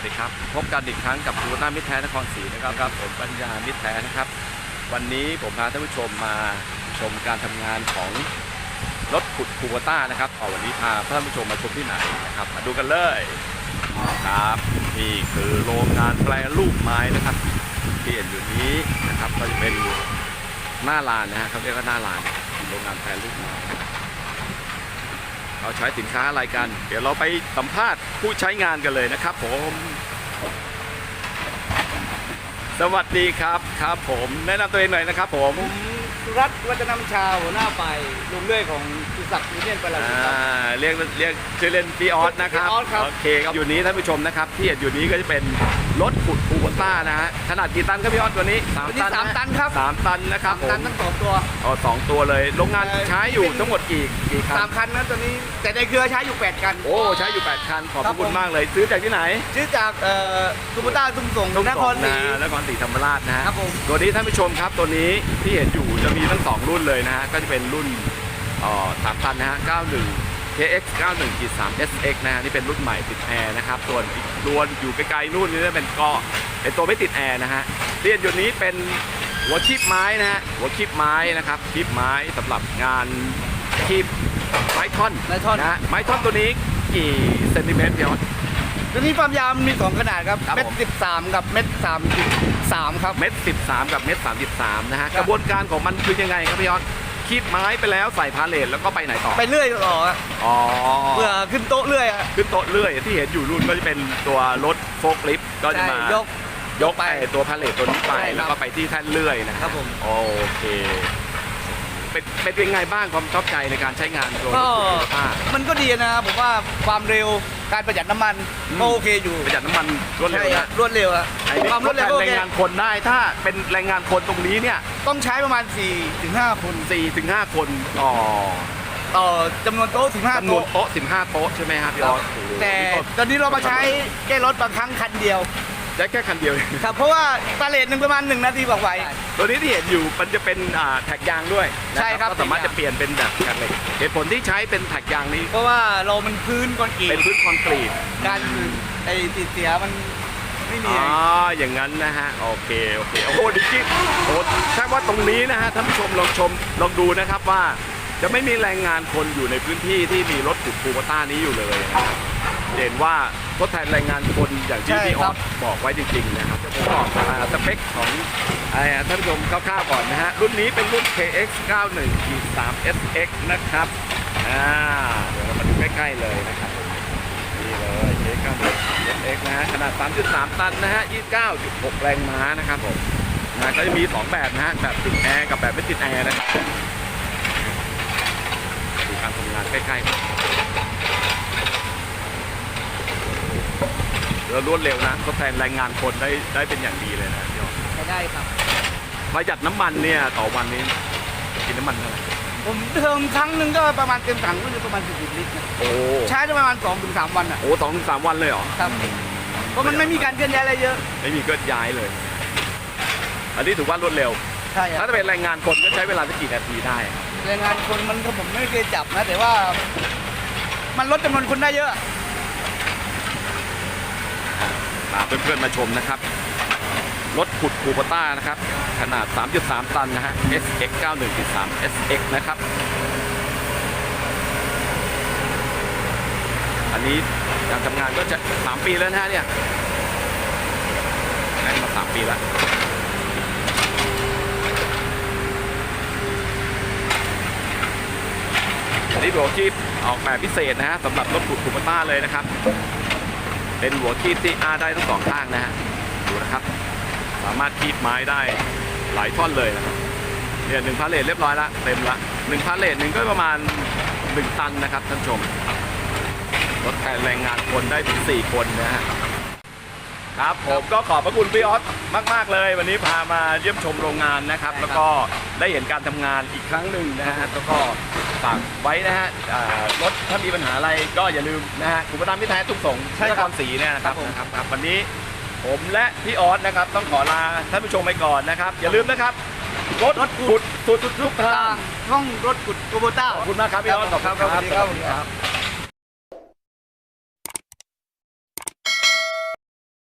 วัสดีครับ พบกันอีกครั้งกับทูน่ามิตรแท้นครศรีนะครับครับผมปัญญามิตรแท้นะครับ วันนี้ผมพาท่านผู้ชมมาชมการทำงานของรถขุดคูโบต้านะครับเอาวันนี้พาท่านผู้ชมมาชมที่ไหนนะครับ มาดูกันเลยครับนี่คือโรงงานแปลรูปไม้นะครับที่เห็นอยู่นี้นะครับก็จะเป็นหน้าลานนะฮะเขาเรียกว่าหน้าลานโรงงานแปลรูปไม้นะครับ เราใช้สินค้าอะไรกัน เดี๋ยวเราไปสัมภาษณ์ผู้ใช้งานกันเลยนะครับผม สวัสดีครับครับผมแนะนำตัวเองหน่อยนะครับผมผมสุรัตน์วัฒนำชาวหัวหน้าฝ่ายลุงเลื่อยของสุศักดิ์ยูเนียนประหลัดอ่าครับ เรียกเรียกชื่อเล่นพี่ออสนะครับพี่ออสครับ โอเคครับอยู่นี้ท่านผู้ชมนะครับที่เห็นอยู่นี้ก็จะเป็น รถขุดคูโบต้านะฮะขนาดกี่ตันครับพี่ออสตัวนี้สามวันนี้ตันสามนะตันครับสามตันนะครับผมตันทั้งสองตัวอ๋อสองตัวเลยโรงงานเอ่อใช้อยู่เป็นทั้งหมดกี่กี่คัสานมคันนะตัวนี้แต่ในเครือใช้อยู่8คันโอ้ใช้อยู่8คันขอบพครัระบคุณผมมากเลย ซื้อจากที่ไหนชื่อจากเอ่อคูปต้าตุ้มส่งต้องนครศรีนะนครศรีธรรมราชนะฮะครับผมตัวนี้ท่านผู้ชมครับตัวนี้ที่เห็นอยู่จะมีทั้งสองรุ่นเลยนะฮะก็จะเป็นรุ่นเอ่อสามตันนะฮะ91 KX 91 3 SX นะฮะนี่เป็นรุ่นใหม่ติดแอร์นะครับ ส่วนอีกตัวนอยู่ไกลๆนู่นนี่จะเป็นก็เป็นตัวไม่ติดแอร์นะฮะที่เห็นอยู่นี้เป็นหัวคีบไม้นะฮะหัวคีบไม้นะครับคีบไม้สำหรับงานคีบไม้ท่อนไม้ท่อนนะฮะไม้ท่อนตัวนี้กี่เซนติเมตรพี่ออสตัวนี้ความยาวมี2ขนาดครับครับเม็ดผมสิบสามกับเม็ดสามสิบสามครับเม็ดสิบสามกับเม็ดสามสิบสามนะฮะคกรับระบวนการของมันคือยังไงครับพี่ยอด คีบไม้ไปแล้วใส่พาเลทแล้วก็ไปไหนต่อไปเรื่อยต่อครับอ๋อเพื่อขึ้นโต๊ะเรื่อยอะขึ้นโต๊ะเลื่อยที่เห็นอยู่รุ่นก็จะเป็นตัวรถโฟล์คลิฟต์ก็จะใช่มายก ยกไปตัวพาเลทตัวนี้ไปใช่ครับแล้วก็ไปที่แท่นเลื่อยนะฮะครับผม โอเค เป็นเป็นยังไงบ้างความชอบใจในการใช้งานตัวรก็ถคูโบต้ามันก็ดีนะครับผมว่าความเร็วการประหยัดน้ำมันอืมก็โอเคอยู่ประหยัดน้ำมันรวดเร็วใช่นะ รวดเร็วอะไอ้นี่ความรวดเร็วทก็ดโอแรเคงงานคนได้ถ้าเป็นแรงงานคนตรงนี้เนี่ยต้องใช้ประมาณ4ถึง5คนสี่ถึงห้าคนต่อต่อจำนวนโต๊ะถึง5จำนวนโต๊ะ โต๊ะสิบห้าโต๊ะใช่ไหมครับพี่ออสโอ้โหแต่นี่ก็ตอนนี้เรามาใช้แก้รถบางครั้งคันเดียว ได้แค่คันเดียวเองครับเพราะว่าตาเลทหนึ่งประมาณ1นาทีกว่าไหวตัวนี้ที่เห็นอยู่มันจะเป็นอ่าแท็กยางด้วยนะใช่ครับ ก็สามารถจะเปลี่ยนเป็นแบบกันเหล็กเหตุผลที่ใช้เป็นแท็กยางนี้เพราะว่าเรามันพื้นคอนกรีตเป็นพื้นคอนกรีต การไอ้ติดเสียมันไม่มี อ๋อ อย่างนั้นนะฮะ โอเค โอเค โอ้โหดิจิโอ้ใช่ว่าตรงนี้นะฮะ ท่านผู้ชมลองชม ลองดูนะครับว่า จะไม่มีแรงงานคนอยู่ในพื้นที่ที่มีรถขุดคูโบต้านี้อยู่เลยนะครับเห็นว่า ทดแทนแรงงานคนอย่างที่พี่ออสบอกไว้จริงๆนะครับจะผมบอกอ่าสเปคของอ่าท่านผู้ชมคร่าวๆก่อนนะฮะ รุ่นนี้เป็นรุ่น KX 91 3 SX นะครับอ่าเดี๋ยวเรามาดูใกล้ๆเลยนะครับนี่เลย KX 91 SX นะฮะขนาด 3.3 ตันนะฮะ 29.6 แรงม้านะครับผมนะก็จะมี 2 แบบนะฮะ แบบติดแอร์กับแบบไม่ติดแอร์นะครับดูการทำงานใกล้ๆ แล้วรวดเร็วนะทดแทนแรงงานคนได้ได้เป็นอย่างดีเลยนะพี่ออสใช้ได้ครับ ประหยัดน้ำมันเนี่ยต่อวันนี้กินน้ำมันเท่าไหร่ผมเติมครั้งหนึ่งก็ประมาณเต็มถังก็จะประมาณ40ลิตรนะโอ้ใช้ได้ประมาณ2-3ถึง3วันอะโหสองถึงสามวันเลยเหรอ ครับเพราะมันไม่มีการเคลื่อนย้ายอะไรเยอะไม่มีก็ย้ายเลย อันนี้ถือว่ารวดเร็ว ใช่คถ้ารับจะเป็นแรงงานคนก็ใช้เวลาสักกี่นาทีได้แรงงานคนมันก็ผมไม่เคยจับนะ แต่ว่า มันลดจำนวนคนได้เยอะ พา เพื่อนๆมาชมนะครับ รถขุดคูโบต้านะครับ ขนาด 3.3 ตันนะฮะ SX 91.3 SX นะครับ อันนี้การทำงานก็จะ 3 ปีแล้วนะฮะเนี่ยใช้มา 3 ปีแล้วอันนี้หัวคีบออกแบบพิเศษนะฮะสำหรับรถขุดคูโบต้าเลยนะครับ เป็นหัวคีบที่อ้าได้ทั้งสองข้างนะฮะดูนะครับ สามารถคีบไม้ได้หลายท่อนเลยนะครับเนี่ยหนึ่งพาเลทเรียบร้อยละเต็มละหนึ่งพาเลทหนึ่งก็ประมาณหนึ่งตันนะครับท่านชมลดแทนแรงงานคนได้ถึงสี่คนนะฮะครับผมก็ขอบพระคุณพี่ออสมาก ๆ เลย วันนี้พามาเยี่ยมชมโรงงานนะครับใช่ครับแล้วก็ได้เห็นการทำงานอีกครั้งหนึ่งนะฮะแล้วก็ ฝากไว้นะฮะอ่ารถถ้ามีปัญหาอะไรก็อย่าลืมนะฮะคุณประดามพิแท้ทุกส่งที่นครศรีเนี่ยนะครับครับผมนะครับครับวันนี้ผมและพี่ออสนะครับ ต้องขอลาท่านผู้ชมไปก่อนนะครับ อย่าลืมนะครับรถขุดสุดทุกทางห้องรถขุดโกโบต้าขอบคุณมากครับพี่ออสขอบคุณครับ สวัสดีครับสวัสดีครับ